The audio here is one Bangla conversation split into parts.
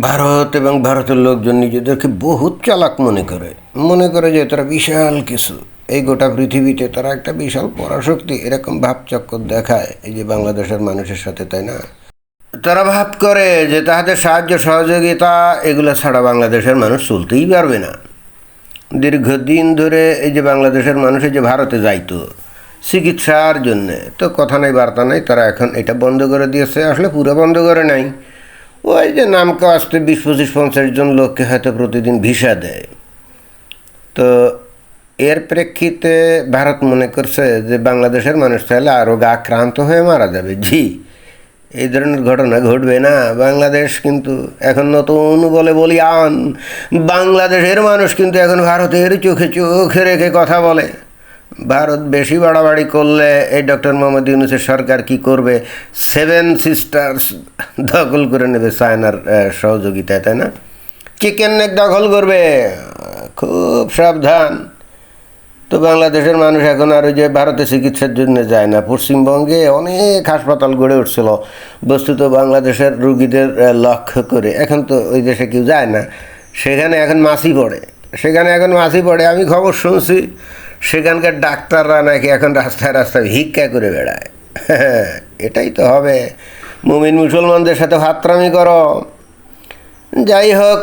ভারত এবং ভারতের লোকজন নিজেদেরকে বহুত চালাক মনে করে। মনে করে যে তারা বিশাল কিছু। এই গোটা পৃথিবীতে তারা একটা বিশাল পরাশক্তি, এরকম ভাবচক্কর দেখায়। এই যে বাংলাদেশের মানুষের সাথে, তাই না? তারা ভাব করে যে তাহাদের সাহায্য, সহযোগিতা, এগুলো ছাড়া বাংলাদেশের মানুষ চলতেই পারবে না। দীর্ঘদিন ধরে এই যে বাংলাদেশের মানুষ যে ভারতে যাইতো চিকিৎসার জন্যে, তো কথা নাই, বার্তা নাই, তারা এখন এটা বন্ধ করে দিয়েছে। আসলে পুরো বন্ধ করে নাই। ওই যে নামকে আসতে বিশ পঁচিশ পঞ্চাশ জন লোককে হয়তো প্রতিদিন ভিসা দেয়। তো এর প্রেক্ষিতে ভারত মনে করছে যে বাংলাদেশের মানুষ তাহলে আরও আক্রান্ত হয়ে মারা যাবে। জি, এই ধরনের ঘটনা ঘটবে না। বাংলাদেশ কিন্তু এখন নতুন বলে বলি আন বাংলাদেশের মানুষ কিন্তু এখন ভারতের চোখে চোখে রেখে কথা বলে। ভারত বেশি বাড়াবাড়ি করলে এই ডক্টর মোহাম্মদ ইউনুসের সরকার কি করবে? সেভেন সিস্টার্স দখল করে নেবে চায়নার সহযোগিতায়, তাই না? চিকেন নেক দখল করবে। খুব সাবধান। তো বাংলাদেশের মানুষ এখন আর ওই যে ভারতে চিকিৎসার জন্য যায় না। পশ্চিমবঙ্গে অনেক হাসপাতাল গড়ে উঠছিল, বস্তুত বাংলাদেশের রুগীদের লক্ষ্য করে। এখন তো ওই দেশে কেউ যায় না। সেখানে এখন মাসি পড়ে। সেখানে এখন মাসি পড়ে। আমি খবর শুনছি। সেখানকার ডাক্তাররা নাকি এখন রাস্তায় রাস্তায় ভিক্ষা করে বেড়ায়। এটাই তো হবে। মুমিন মুসলমানদের সাথে ভাত্রামি করো। যাই হোক,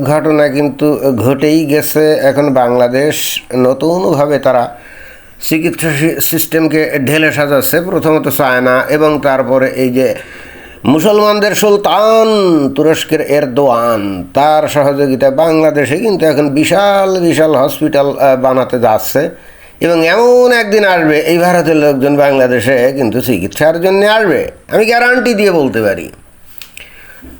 ঘটনা কিন্তু ঘটেই গেছে। এখন বাংলাদেশ নতুনভাবে তারা চিকিৎসা সিস্টেমকে ঢেলে সাজাচ্ছে। প্রথমত চায়না এবং তারপরে এই যে মুসলমানদের সুলতান তুরস্কের এরদোয়ান। তার সহযোগিতায় বাংলাদেশে কিন্তু এখন বিশাল বিশাল হসপিটাল বানাতে যাচ্ছে। এবং এমন একদিন আসবে, এই ভারতের লোকজন বাংলাদেশে কিন্তু চিকিৎসার জন্য আসবে। আমি গ্যারান্টি দিয়ে বলতে পারি।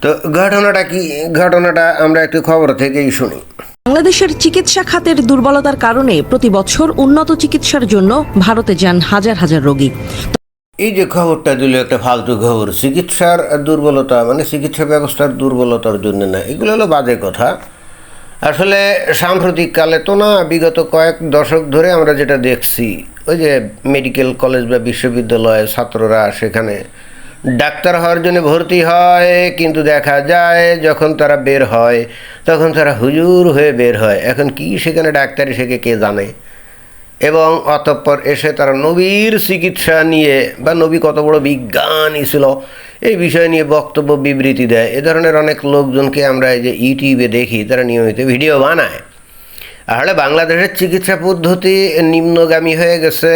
তো ঘটনাটা কি, ঘটনাটা আমরা একটু খবর থেকেই শুনি। বাংলাদেশের চিকিৎসা খাতের দুর্বলতার কারণে প্রতি বছর উন্নত চিকিৎসার জন্য ভারতে যান হাজার হাজার রোগী। এই যে খবরটা দিল একটা ফালতু খবর, চিকিৎসার দুর্বলতা মানে চিকিৎসা ব্যবস্থার দুর্বলতার জন্য না, এগুলো হলো বাজে কথা। আসলে সাম্প্রতিককালে তো না, বিগত কয়েক দশক ধরে আমরা যেটা দেখছি, ওই যে মেডিকেল কলেজ বা বিশ্ববিদ্যালয়ে ছাত্ররা সেখানে ডাক্তার হওয়ার জন্য ভর্তি হয়, কিন্তু দেখা যায় যখন তারা বের হয়, তখন তারা হুজুর হয়ে বের হয়। এখন কি সেখানে ডাক্তারি শেখে কে জানে? এবং অতঃপর এসে তারা নবীর চিকিৎসা নিয়ে, বা নবী কত বড় বিজ্ঞানী ছিল, এই বিষয় নিয়ে বক্তব্য, বিবৃতি দেয়। এ ধরনের অনেক লোকজনকে আমরা এই যে ইউটিউবে দেখি, তারা নিয়মিত ভিডিও বানায়। আসলে বাংলাদেশের চিকিৎসা পদ্ধতি নিম্নগামী হয়ে গেছে।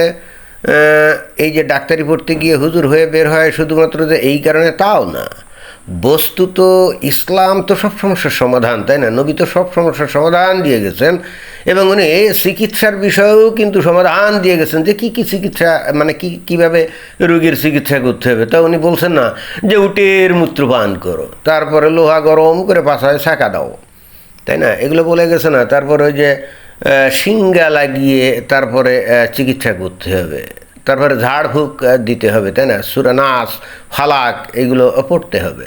এই যে ডাক্তারি পড়তে গিয়ে হুজুর হয়ে বের হয়, শুধুমাত্র যে এই কারণে তাও না। বস্তুত ইসলাম তো সব সমস্যার সমাধান, তাই না? নবী তো সব সমস্যার সমাধান দিয়ে গেছেন এবং উনি চিকিৎসার বিষয়েও কিন্তু সমাধান দিয়ে গেছেন যে কি কি চিকিৎসা মানে কি কীভাবে রোগীর চিকিৎসা করতে হবে। তা উনি বলছেন না যে উটের মূত্র পান করো, তারপরে লোহা গরম করে পাশায় ছাকা দাও, তাই না? এগুলো বলে গেছে না, তারপরে ওই যে শিঙ্গা লাগিয়ে তারপরে চিকিৎসা করতে হবে। তারপরে ঝাড়ফুঁক দিতে হবে, তাই না? সুরানাস, ফালাক, এগুলো পড়তে হবে।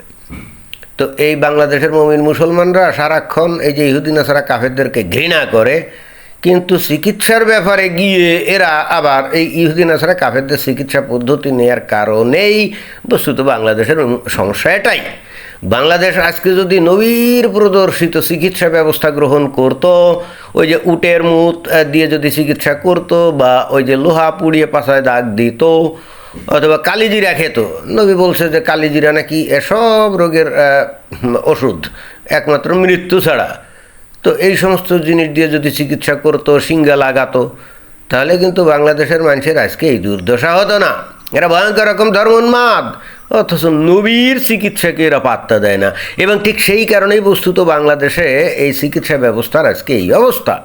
তো এই বাংলাদেশের মমিন মুসলমানরা সারাক্ষণ এই যে ইহুদিন সারা কাফেরদেরকে ঘৃণা করে, কিন্তু চিকিৎসার ব্যাপারে গিয়ে এরা আবার এই ইহুদিন সারা কাফেরদের চিকিৎসা পদ্ধতি নেয়ার কারণেই বস্তুত বাংলাদেশের সমস্যা এটাই। বাংলাদেশ আজকে যদি নবীর প্রদর্শিত চিকিৎসা ব্যবস্থা গ্রহণ করত, ওই যে উটের মুত দিয়ে যদি চিকিৎসা করত বা ওই যে লোহা পুড়িয়ে পাশায় দাগ দিত অথবা কালিজিরা খেত, নবী বলছে যে কালিজিরা নাকি এসব রোগের ওষুধ, একমাত্র মৃত্যু ছাড়া। তো এই সমস্ত জিনিস দিয়ে যদি চিকিৎসা করতো সিঙ্গা লাগাতো, তাহলে কিন্তু বাংলাদেশের মানুষের আজকে এই দুর্দশা হতো না। এরা ভয়ঙ্কর রকম ধর্মোন্মাদ অথচ নবীর চিকিৎসাকে এরা পাত্তা দেয় না। এবং ঠিক সেই কারণেই বস্তুত বাংলাদেশে এই চিকিৎসা ব্যবস্থার আজকে এই অবস্থা।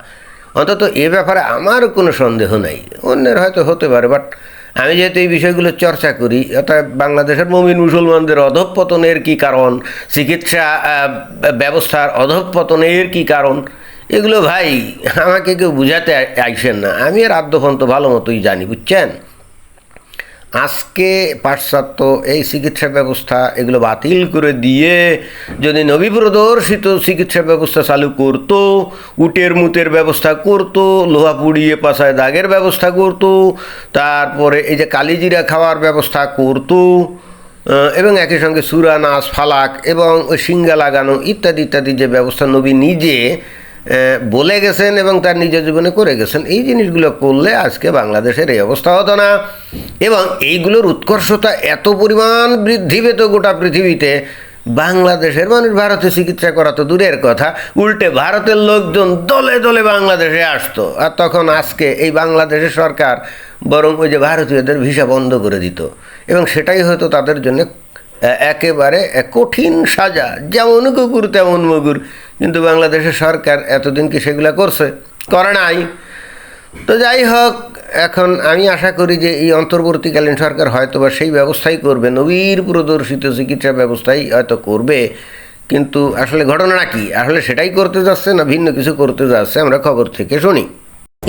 অন্তত এ ব্যাপারে আমার কোনো সন্দেহ নাই। অন্যের হয়তো হতে পারে বাট আমি যেহেতু এই বিষয়গুলো চর্চা করি অর্থাৎ বাংলাদেশের মমিন মুসলমানদের অধঃপতনের কি কারণ, চিকিৎসা ব্যবস্থার অধঃপতনের কি কারণ, এগুলো ভাই আমাকে কেউ বুঝাতে আই- আইসেন না। আমি আর আদ্যপন্ত ভালো মতোই জানি, বুঝছেন? আজকে পাশ্চাত্য এই চিকিৎসা ব্যবস্থা এগুলো বাতিল করে দিয়ে যদি নবী প্রদর্শিত চিকিৎসা ব্যবস্থা চালু করতো, উটের মুতের ব্যবস্থা করতো, লোহা পুড়িয়ে পাশায় দাগের ব্যবস্থা করতো, তারপরে এই যে কালিজিরা খাওয়ার ব্যবস্থা করতো এবং একই সঙ্গে সুরা নাচ ফালাক এবং সিঙ্গা লাগানো ইত্যাদি ইত্যাদি যে ব্যবস্থা নবী নিজে বলে গেছেন এবং তার নিজের জীবনে করে গেছেন, এই জিনিসগুলো করলে আজকে বাংলাদেশের এই অবস্থা হতো না। এবং এইগুলোর উৎকর্ষতা এত পরিমাণ বৃদ্ধি পেত গোটা পৃথিবীতে, বাংলাদেশের মানুষ ভারতে চিকিৎসা করা তো দূরের কথা, উল্টে ভারতের লোকজন দলে দলে বাংলাদেশে আসতো। আর তখন আজকে এই বাংলাদেশের সরকার বরং ওই যে ভারতীয়দের ভিসা বন্ধ করে দিত। এবং সেটাই হয়তো তাদের জন্য একেবারে কঠিন সাজা, যেমন কুকুর তেমন মগুর। কিন্তু বাংলাদেশের সরকার এতদিন কি সেগুলো করছে? করে নাই। তো যাই হোক, এখন আমি আশা করি যে এই অন্তর্বর্তীকালীন সরকার হয়তো বা সেই ব্যবস্থাই করবে। নবীর প্রদর্শিত চিকিৎসা ব্যবস্থাই হয়তো করবে। কিন্তু আসলে ঘটনা কি? আসলে সেটাই করতে যাচ্ছে না, ভিন্ন কিছু করতে যাচ্ছে, আমরা খবর থেকে শুনি।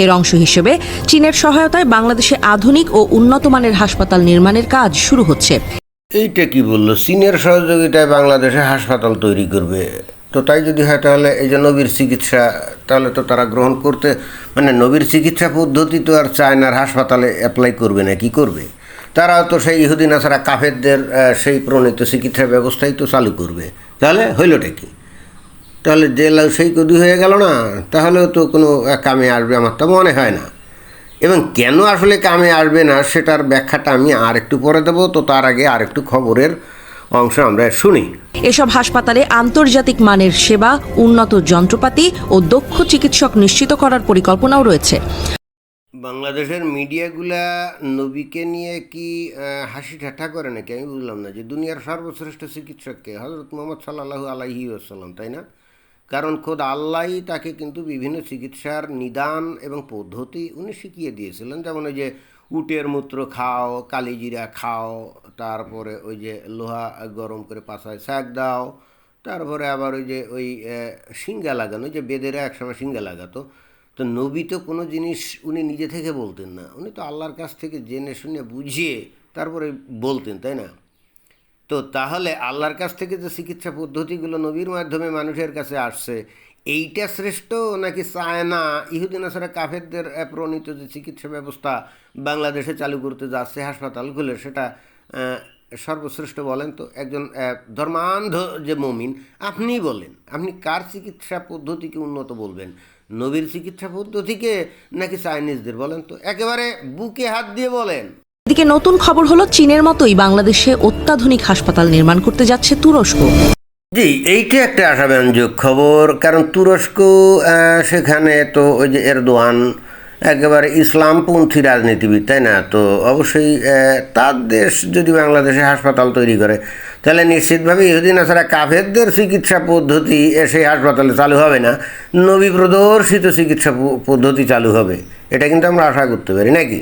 এর অংশ হিসেবে চীনের সহায়তায় বাংলাদেশে আধুনিক ও উন্নত মানের হাসপাতাল নির্মাণের কাজ শুরু হচ্ছে। এইটা কি বলল? চীনের সহযোগিতায় বাংলাদেশে হাসপাতাল তৈরি করবে। তো তাই যদি হয় তাহলে এই যে নবীর চিকিৎসা, তাহলে তো তারা গ্রহণ করতে মানে নবীর চিকিৎসা পদ্ধতি তো আর চায়নার হাসপাতালে অ্যাপ্লাই করবে না, কি করবে? তারাও তো সেই ইহুদিন আসারা কাফেরদের সেই প্রণীত চিকিৎসা ব্যবস্থাই তো চালু করবে। তাহলে হইলটা কি? তাহলে যে সেই কদু হয়ে গেল না, তাহলেও তো কোনো কামে আসবে আমার তো মনে হয় না। এবং কেন আসলে কামে আসবে না সেটার ব্যাখ্যাটা আমি আর একটু পরে দেবো। তো তার আগে আর একটু খবরের অংশ আমরা শুনি। এসব হাসপাতালে আন্তর্জাতিক মানের সেবা উন্নত যন্ত্রপাতি ও দক্ষ চিকিৎসক নিশ্চিত করার পরিকল্পনাও রয়েছে। বাংলাদেশের মিডিয়াগুলা নবীকে নিয়ে কি হাসি ঠাট্টা করে নাকি? আমি বুঝলাম না যে দুনিয়ার সর্বশ্রেষ্ঠ চিকিৎসককে হজরত মোহাম্মদ সাল্লাহু আলাইহি আসাল্লাম তাই না? কারণ খোদ আল্লাহই তাকে কিন্তু বিভিন্ন চিকিৎসার নিদান এবং পদ্ধতি উনি শিখিয়ে দিয়েছিলেন। যেমন ওই যে উটের মূত্র খাও, কালিজিরা খাও, তারপরে ওই যে লোহা গরম করে পাশায় শাক দাও, তারপরে আবার ওই যে ওই শিঙ্গা লাগানো, যে বেদেরা একসময় শিঙ্গা লাগাতো। তো নবী তো কোনো জিনিস উনি নিজে থেকে বলতেন না। উনি তো আল্লাহর কাছ থেকে জেনে শুনে বুঝিয়ে তারপরে বলতেন, তাই না? তো তাহলে আল্লাহর কাছ থেকে যে চিকিৎসা পদ্ধতিগুলো নবীর মাধ্যমে মানুষের কাছে আসছে, এইটা শ্রেষ্ঠ নাকি চায়না? ইহুদিন আসারা কাফেরদের প্রণীত যে চিকিৎসা ব্যবস্থা বাংলাদেশে চালু করতে যাচ্ছে হাসপাতালগুলো সেটা সর্বশ্রেষ্ঠ বলেন তো একজন ধর্মান্ধ যে মমিন, আপনিই বলেন, আপনি কার চিকিৎসা পদ্ধতিকে উন্নত বলবেন? নবীর চিকিৎসা পদ্ধতিকে নাকি চাইনিজদের বলেন তো? একেবারে বুকে হাত দিয়ে বলেন। এদিকে নতুন খবর হলো, চীনের মতোই বাংলাদেশে অত্যাধুনিক হাসপাতাল নির্মাণ করতে যাচ্ছে তুরস্ক। জি, এইটা একটা আশাব্যঞ্জক খবর, কারণ তুরস্ক সেখানে তো ওই যে এরদোয়ান একেবারে ইসলামপন্থী রাজনীতিবিদ, তাই না? তো অবশ্যই তার দেশ যদি বাংলাদেশে হাসপাতাল তৈরি করে, তাহলে নিশ্চিতভাবে ইহুদিন আসারা কাফেরদের চিকিৎসা পদ্ধতি সেই হাসপাতালে চালু হবে না নবী প্রদর্শিত চিকিৎসা পদ্ধতি চালু হবে। এটা কিন্তু আমরা আশা করতে পারি, নাকি?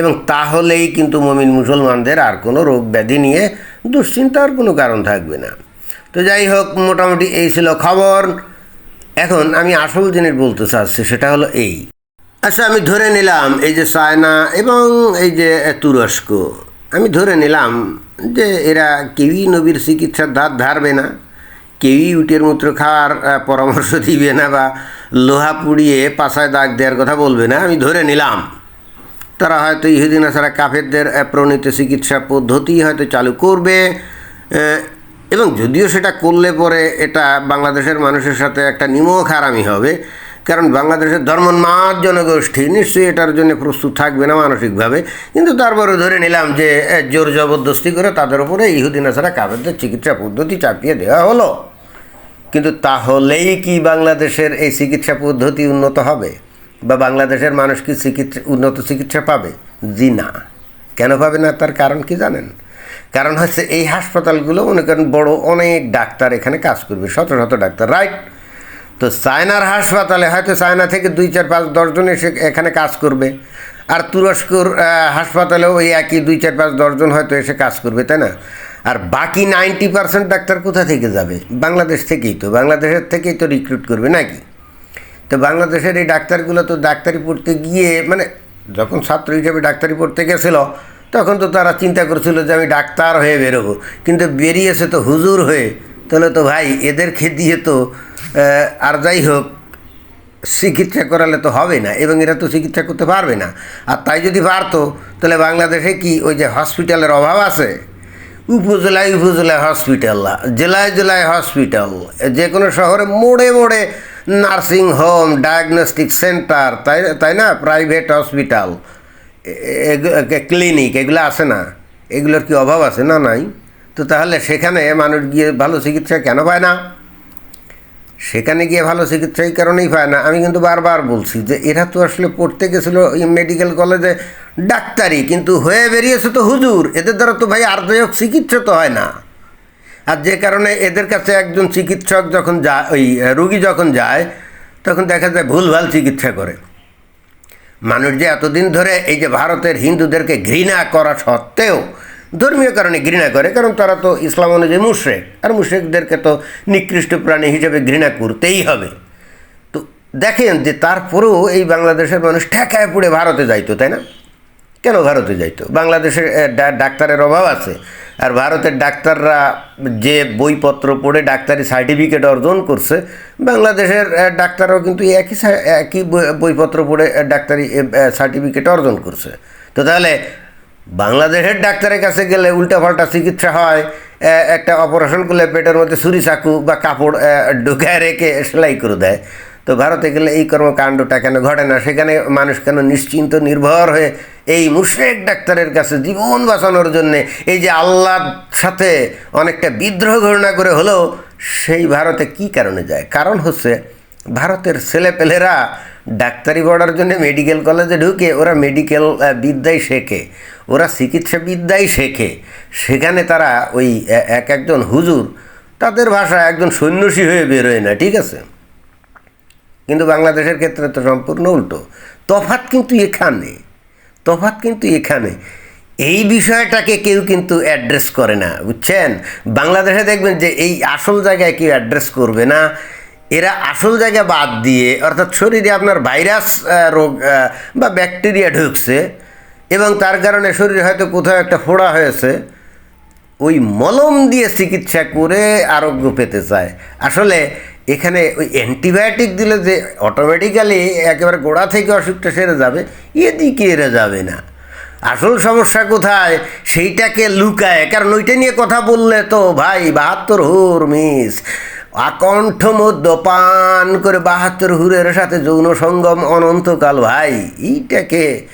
এবং তাহলেই কিন্তু মমিন মুসলমানদের আর কোনো রোগ ব্যাধি নিয়ে দুশ্চিন্তার কোনো কারণ থাকবে না। তো যাই হোক, মোটামুটি এই ছিল খবর। এখন আমি আসল জিনিস বলতে চাচ্ছি, সেটা হলো এই। আচ্ছা আমি ধরে নিলাম এই যে চায়না এবং এই যে তুরস্ক, আমি ধরে নিলাম যে এরা কেউই নবীর চিকিৎসার ধার ধারবে না, কেউই উটের মূত্র খাওয়ার পরামর্শ দিবে না বা লোহা পুড়িয়ে পাশায় দাগ দেওয়ার কথা বলবে না, আমি ধরে নিলাম। তারা হয়তো ইহুদিন আসারা কাফেরদের প্রণীত চিকিৎসা পদ্ধতি হয়তো চালু করবে। এবং যদিও সেটা করলে পরে এটা বাংলাদেশের মানুষের সাথে একটা নিমক হারামি হবে, কারণ বাংলাদেশের ধর্মন্মাদ জনগোষ্ঠী নিশ্চয়ই এটার জন্য প্রস্তুত থাকবে না মানসিকভাবে। কিন্তু তারপরে ধরে নিলাম যে জোর জবরদস্তি করে তাদের উপরে ইহুদিন আসারা কাফেরদের চিকিৎসা পদ্ধতি চাপিয়ে দেওয়া হলো। কিন্তু তাহলেই কি বাংলাদেশের এই চিকিৎসা পদ্ধতি উন্নত হবে? বা বাংলাদেশের মানুষ কি চিকিৎসা, উন্নত চিকিৎসা পাবে? জি না। কেন পাবে না তার কারণ কি জানেন? কারণ হচ্ছে এই হাসপাতালগুলো মনে করেন বড় অনেক ডাক্তার এখানে কাজ করবে, শত শত ডাক্তার রাইট তো চায়নার হাসপাতালে হয়তো চায়না থেকে দুই, চার, পাঁচ দশজন এসে এখানে কাজ করবে। আর তুরস্কর হাসপাতালেও ওই একই দুই, চার, পাঁচ দশজন হয়তো এসে কাজ করবে, তাই না? আর বাকি নাইনটি পার্সেন্ট ডাক্তার কোথা থেকে যাবে? বাংলাদেশ থেকেই তো, বাংলাদেশের থেকেই তো রিক্রুট করবে, নাকি? তো বাংলাদেশের এই ডাক্তারগুলো তো ডাক্তারি পড়তে গিয়ে মানে যখন ছাত্র হিসেবে ডাক্তারি পড়তে গেছিল, তখন তো তারা চিন্তা করছিল যে আমি ডাক্তার হয়ে বেরোবো। কিন্তু বেরিয়েছে তো হুজুর হয়ে। তাহলে তো ভাই, এদেরকে দিয়ে তো আর যাই হোক, চিকিৎসা করালে তো হবে না, এবং এরা তো চিকিৎসা করতে পারবে না। আর তাই যদি পারতো, তাহলে বাংলাদেশে কি ওই যে হসপিটালের অভাব আছে? উপজেলায় উপজেলায় হসপিটাল, জেলায় জেলায় হসপিটাল, যে কোনো শহরে মোড়ে মোড়ে নার্সিং হোম, ডায়াগনস্টিক সেন্টার, তাই তাই না? Private hospital. ক্লিনিক, এগুলো আছে না? এগুলোর কি অভাব আছে না নাই? তো তাহলে সেখানে মানুষ গিয়ে ভালো চিকিৎসা কেন পায় না? সেখানে গিয়ে ভালো চিকিৎসা এই কারণেই পায় না। আমি কিন্তু বারবার বলছি যে এরা তো আসলে পড়তে গেছিল মেডিকেল কলেজে ডাক্তারি, কিন্তু হয়ে বেরিয়েছে তো হুজুর। এদের দ্বারা তো ভাই আর্ধেক চিকিৎসা তো হয় না। আর যে কারণে এদের কাছে একজন চিকিৎসক যখন যায় ওই রুগী যখন যায়, তখন দেখা যায় ভুলভাল চিকিৎসা করে। মানুষ যে এতদিন ধরে এই যে ভারতের হিন্দুদেরকে ঘৃণা করা সত্ত্বেও, ধর্মীয় কারণে ঘৃণা করে, কারণ তারা তো ইসলাম অনুযায়ী মুশ্রেক, আর মুশ্রেকদেরকে তো নিকৃষ্ট প্রাণী হিসেবে ঘৃণা করতেই হবে। তো দেখেন যে তারপরেও এই বাংলাদেশের মানুষ ঠেকায় পড়ে ভারতে যাইতো, তাই না? কেন ভারতে যাইতো? বাংলাদেশের ডাক্তারের অভাব আছে। আর ভারতের ডাক্তাররা যে বইপত্র পড়ে ডাক্তারি সার্টিফিকেট অর্জন করছে, বাংলাদেশের ডাক্তাররাও কিন্তু একই একই বইপত্র পড়ে ডাক্তারি সার্টিফিকেট অর্জন করছে। তো তাহলে বাংলাদেশের ডাক্তারের কাছে গেলে উল্টাপাল্টা চিকিৎসা হয় একটা অপারেশন করলে পেটের মধ্যে ছুরি চাকু বা কাপড় ঢুকায় রেখে সেলাই করে দেয়। তো ভারতে গেলে এই কর্মকাণ্ডটা কেন ঘটে না? সেখানে মানুষ কেন নিশ্চিন্ত, নির্ভর হয়ে এই মুশরেক ডাক্তারের কাছে জীবন বাঁচানোর জন্যে এই যে আল্লাহর সাথে অনেকটা বিদ্রোহ ঘটনা করে হলেও সেই ভারতে কি কারণে যায়? কারণ হচ্ছে ভারতের ছেলেপেলেরা ডাক্তারি পড়ার জন্য মেডিকেল কলেজে ঢুকে ওরা মেডিকেল বিদ্যাই শেখে। ওরা চিকিৎসা বিদ্যাই শেখে। সেখানে তারা ওই এক একজন হুজুর, তাদের ভাষা একজন সন্ন্যাসী হয়ে বেরোয় না, ঠিক আছে? কিন্তু বাংলাদেশের ক্ষেত্রে তো সম্পূর্ণ উল্টো। তফাৎ কিন্তু এখানে। তফাৎ কিন্তু এখানে। এই বিষয়টাকে কেউ কিন্তু অ্যাড্রেস করে না, বুঝছেন? বাংলাদেশে দেখবেন যে এই আসল জায়গায় কেউ অ্যাড্রেস করবে না। এরা আসল জায়গা বাদ দিয়ে, অর্থাৎ শরীরে আপনার ভাইরাস রোগ বা ব্যাকটেরিয়া ঢুকছে এবং তার কারণে শরীরে হয়তো কোথাও একটা ফোড়া হয়েছে, ওই মলম দিয়ে চিকিৎসা করে আরোগ্য পেতে চায়। আসলে এখানে ওই অ্যান্টিবায়োটিক দিলে যে অটোমেটিক্যালি একেবারে গোড়া থেকে অসুখটা সেরে যাবে, এদিকে এরা যাবে না। আসল সমস্যা কোথায়? সেইটাকে লুকায়। কারণ ওইটা নিয়ে কথা বললে তো ভাই, বাহাত্তর হুর মিস। আকণ্ঠ মদ্যপান করে বাহাত্তর হুরের সাথে যৌন সঙ্গম অনন্তকাল ভাই, এইটাকে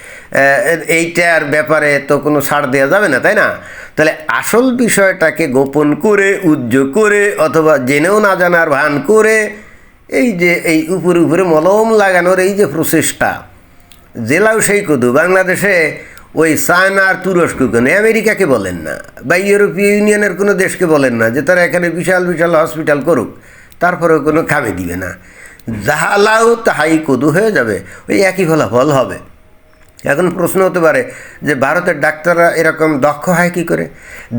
এইটার ব্যাপারে তো কোনো ছাড় দেওয়া যাবে না, তাই না? তাহলে আসল বিষয়টাকে গোপন করে, উজ্জ করে, অথবা জেনেও না জানার ভান করে, এই যে এই উপরে উপরে মলম লাগানোর এই যে প্রচেষ্টা, জেলাও সেই কদু, বাংলাদেশে ওই চায়না আর তুরস্ক কেন? আমেরিকাকে বলেন না, বা ইউরোপীয় ইউনিয়নের কোনো দেশকে বলেন না, যে তারা এখানে বিশাল বিশাল হসপিটাল করুক, তারপরেও কোনো খামে দিবে না। যাহালাও তাহাই কদু হয়ে যাবে, ওই একই ফলাফল হবে। এখন প্রশ্ন হতে পারে যে ভারতের ডাক্তাররা এরকম দক্ষ হয় কী করে?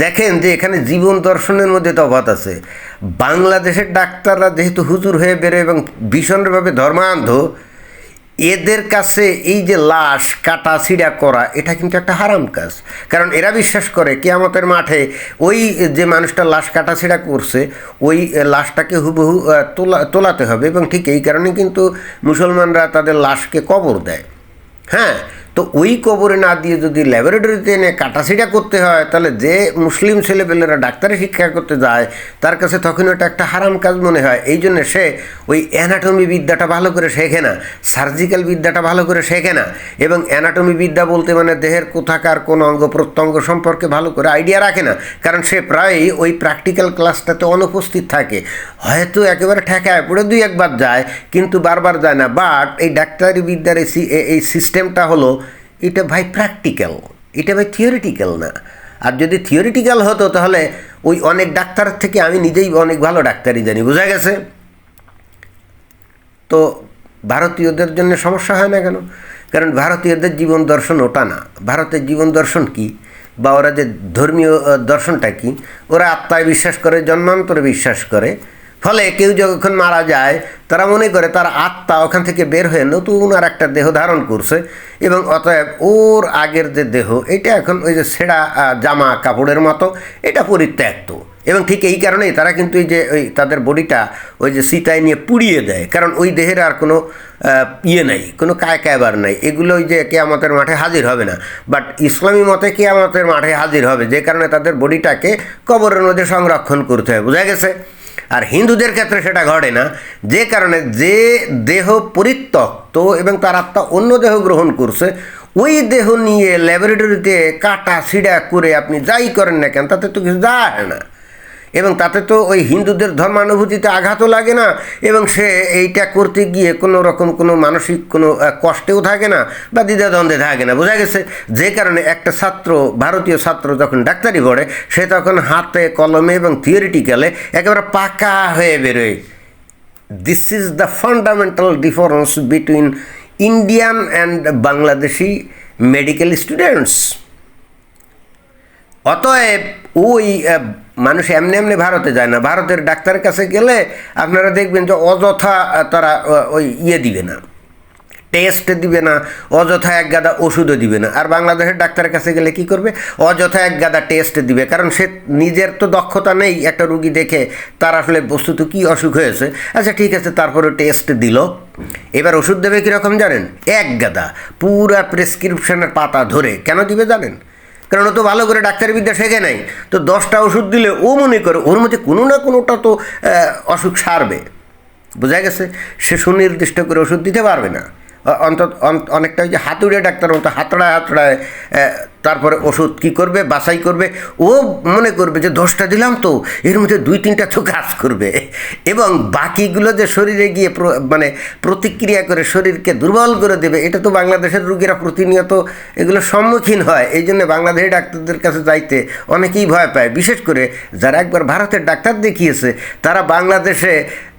দেখেন যে এখানে জীবন দর্শনের মধ্যে তফাৎ আছে। বাংলাদেশের ডাক্তাররা যেহেতু হুজুর হয়ে বেরোয় এবং ভীষণভাবে ধর্মান্ধ, এদের কাছে এই যে লাশ, কাটা, ছিঁড়া করা, এটা কিন্তু একটা হারাম কাজ। কারণ এরা বিশ্বাস করে, কেয়ামতের মাঠে ওই যে মানুষটা লাশ, কাটা, ছিঁড়া করছে, ওই লাশটাকে হুবহু তোলা, তোলাতে হবে এবং ঠিক এই কারণে কিন্তু মুসলমানরা তাদের লাশকে কবর দেয়। হ্যাঁ? তো ওই কবরে না দিয়ে যদি ল্যাবরেটরিতে এনে কাটাছিটা করতে হয়, তাহলে যে মুসলিম ছেলেপেলেরা ডাক্তারি শিক্ষা করতে যায়, তার কাছে তখন ওটা একটা হারাম কাজ মনে হয়। এই জন্য সে ওই অ্যানাটমি বিদ্যাটা ভালো করে শেখে না সার্জিক্যাল বিদ্যাটা ভালো করে শেখে না এবং অ্যানাটমি বিদ্যা বলতে মানে দেহের কোথাকার কোন অঙ্গ প্রত্যঙ্গ সম্পর্কে ভালো করে আইডিয়া রাখে না, কারণ সে প্রায়ই ওই প্র্যাকটিক্যাল ক্লাসটাতে অনুপস্থিত থাকে। হয়তো একেবারে ঠেকায় পড়ে দুই একবার যায়, কিন্তু বারবার যায় না বাট এই ডাক্তারি বিদ্যার এই সিস্টেমটা হলো এটা ভাই প্র্যাকটিক্যাল এটা ভাই থিওরিটিক্যাল না। আর যদি থিওরিটিক্যাল হতো তাহলে ওই অনেক ডাক্তার থেকে আমি নিজেই অনেক ভালো ডাক্তারই জানি, বোঝা গেছে? তো ভারতীয়দের জন্য সমস্যা হয় না কেন? কারণ ভারতীয়দের জীবন দর্শন ওটা না। ভারতের জীবন দর্শন কি? বা ওরা যে ধর্মীয় দর্শনটা কি? ওরা আত্মায় বিশ্বাস করে, জন্মান্তরে বিশ্বাস করে। ফলে কেউ যখন মারা যায়, তারা মনে করে তার আত্মা ওখান থেকে বের হয়ে নতুন আর একটা দেহ ধারণ করছে এবং অতএব ওর আগের যে দেহ, এটা এখন ওই যে ছেঁড়া জামা কাপড়ের মতো, এটা পরিত্যক্ত। এবং ঠিক এই কারণেই তারা কিন্তু এই যে ওই তাদের বডিটা ওই যে সিতায় নিয়ে পুড়িয়ে দেয়। কারণ ওই দেহের আর কোনো ইয়ে নাই, কোনো কায় কায়বার নাই। এগুলো ওই যে কেয়ামতের মাঠে হাজির হবে না। বাট ইসলামী মতে কেয়ামতের মাঠে হাজির হবে। যে কারণে তাদের বডিটাকে কবরের মধ্যে সংরক্ষণ করতে হয় বোঝা গেছে? আর হিন্দুদের ক্ষেত্রে সেটা ঘটে না। যে কারণে যে দেহ পরিত্যক্ত এবং তার আত্মা অন্য দেহ গ্রহণ করছে, ওই দেহ নিয়ে ল্যাবরেটরিতে কাটা ছিঁড়া করে আপনি যাই করেন না কেন, তাতে তো কিছু যায় না। এবং তাতে তো ওই হিন্দুদের ধর্মানুভূতিতে আঘাতও লাগে না এবং সে এইটা করতে গিয়ে কোনো রকম কোনো মানসিক কোনো কষ্টেও থাকে না বা দ্বিধাদ্বন্দ্বে থাকে না। বোঝা গেছে যে কারণে একটা ছাত্র, ভারতীয় ছাত্র যখন ডাক্তারি পড়ে, সে তখন হাতে কলমে এবং থিওরিটিক্যালে একেবারে পাকা হয়ে বেরোয়। This is the fundamental difference between Indian and Bangladeshi medical students অতএব ওই মানুষ এমনি এমনি ভারতে যায় না। ভারতের ডাক্তারের কাছে গেলে আপনারা দেখবেন যে অযথা তারা ওই ইয়ে দিবে না। টেস্ট দিবে না, অযথা এক গাদা ওষুধও দিবে না। আর বাংলাদেশের ডাক্তারের কাছে গেলে কি করবে? অযথা এক গাদা টেস্ট দিবে। কারণ সে নিজের তো দক্ষতা নেই একটা রুগী দেখে তার আসলে বস্তুত কী অসুখ হয়েছে। আচ্ছা ঠিক আছে তারপরে টেস্ট দিল। এবার ওষুধ দেবে কীরকম জানেন? এক গাদা। পুরা প্রেসক্রিপশনের পাতা ধরে। কেন দিবে জানেন? কারণ ও তো ভালো করে ডাক্তারবিদ্যা শেখে নাই। তো দশটা ওষুধ দিলে ও মনে করে, ওর মধ্যে কোনো না কোনোটা তো অসুখ সারবে। বোঝা গেছে? সে সুনির্দিষ্ট করে ওষুধ দিতে পারবে না। অন্তত, অন- অনেকটা ওই যে হাতুড়ে ডাক্তার মতো হাতড়ায় হাতড়ায় তারপরে ওষুধ কি করবে, বাছাই করবে, ও মনে করবে যে দশটা দিলাম তো, এর মধ্যে দুই তিনটা তো কাজ করবে। এবং বাকিগুলো যে শরীরে গিয়ে মানে প্রতিক্রিয়া করে শরীরকে দুর্বল করে দেবে, এটা তো বাংলাদেশের রুগীরা প্রতিনিয়ত এগুলো সম্মুখীন হয়। এই জন্য বাংলাদেশি ডাক্তারদের কাছে যাইতে অনেকেই ভয় পায়। বিশেষ করে যারা একবার ভারতের ডাক্তার দেখিয়েছে, তারা বাংলাদেশে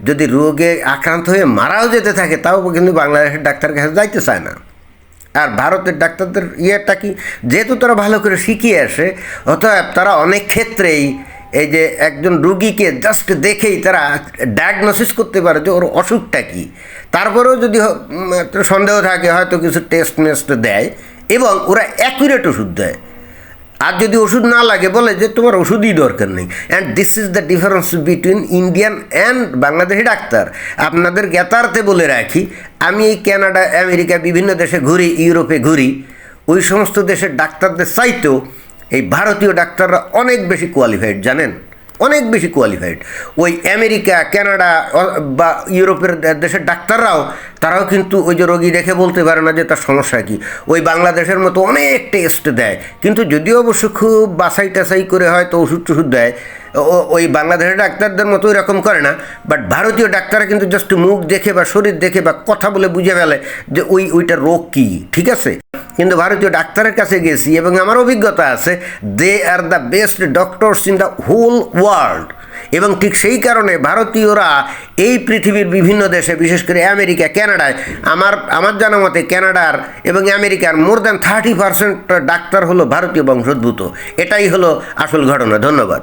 যদি রোগে আক্রান্ত হয়ে মারাও যেতে থাকে, তাও কিন্তু বাংলাদেশের ডাক্তারের কাছে যাইতে চায় না। আর ভারতের ডাক্তারদের ইয়েটা কি? যেহেতু তারা ভালো করে শিখিয়ে আসে, অতএব তারা অনেক ক্ষেত্রেই এই যে একজন রুগীকে জাস্ট দেখেই তারা ডায়াগনোসিস করতে পারে যে ওর অসুখটা কী। তারপরেও যদি সন্দেহ থাকে, হয়তো কিছু টেস্ট মেস্ট দেয় এবং ওরা অ্যাকুরেট ওষুধ দেয়। আর যদি ওষুধ না লাগে, বলে যে তোমার ওষুধই দরকার নেই। And this is the difference between Indian and Bangladeshi doctor. আপনাদের জ্ঞাতার্থে বলে রাখি, আমি এই ক্যানাডা আমেরিকা, বিভিন্ন দেশে ঘুরি, ইউরোপে ঘুরি। ওই সমস্ত দেশের ডাক্তারদের চাইতেও এই ভারতীয় ডাক্তাররা অনেক বেশি কোয়ালিফাইড জানেন? অনেক বেশি কোয়ালিফাইড ওই আমেরিকা, কানাডা বা ইউরোপের দেশের ডাক্তাররাও, তারাও কিন্তু ওই যে রোগী দেখে বলতে পারে না যে তার সমস্যা কী। ওই বাংলাদেশের মতো অনেক টেস্ট দেয়। কিন্তু যদিও অবশ্য খুব বাছাই টাসাই করে হয়তো ওষুধ টষুধ দেয় ওই বাংলাদেশের ডাক্তারদের মতো এরকম করে না বাট ভারতীয় ডাক্তাররা কিন্তু জাস্ট মুখ দেখে বা শরীর দেখে বা কথা বলে বুঝে ফেলে যে ওই, ওইটা রোগ কী, ঠিক আছে? কিন্তু ভারতীয় ডাক্তারের কাছে গেছি এবং আমার অভিজ্ঞতা আছে they are the best doctors in the whole world এবং ঠিক সেই কারণে ভারতীয়রা এই পৃথিবীর বিভিন্ন দেশে, বিশেষ করে আমেরিকা ক্যানাডায় আমার আমার জানা মতে কানাডার এবং আমেরিকার মোর দ্যান থার্টি পার্সেন্ট ডাক্তার হলো ভারতীয় বংশোদ্ভূত। এটাই হলো আসল ঘটনা, ধন্যবাদ।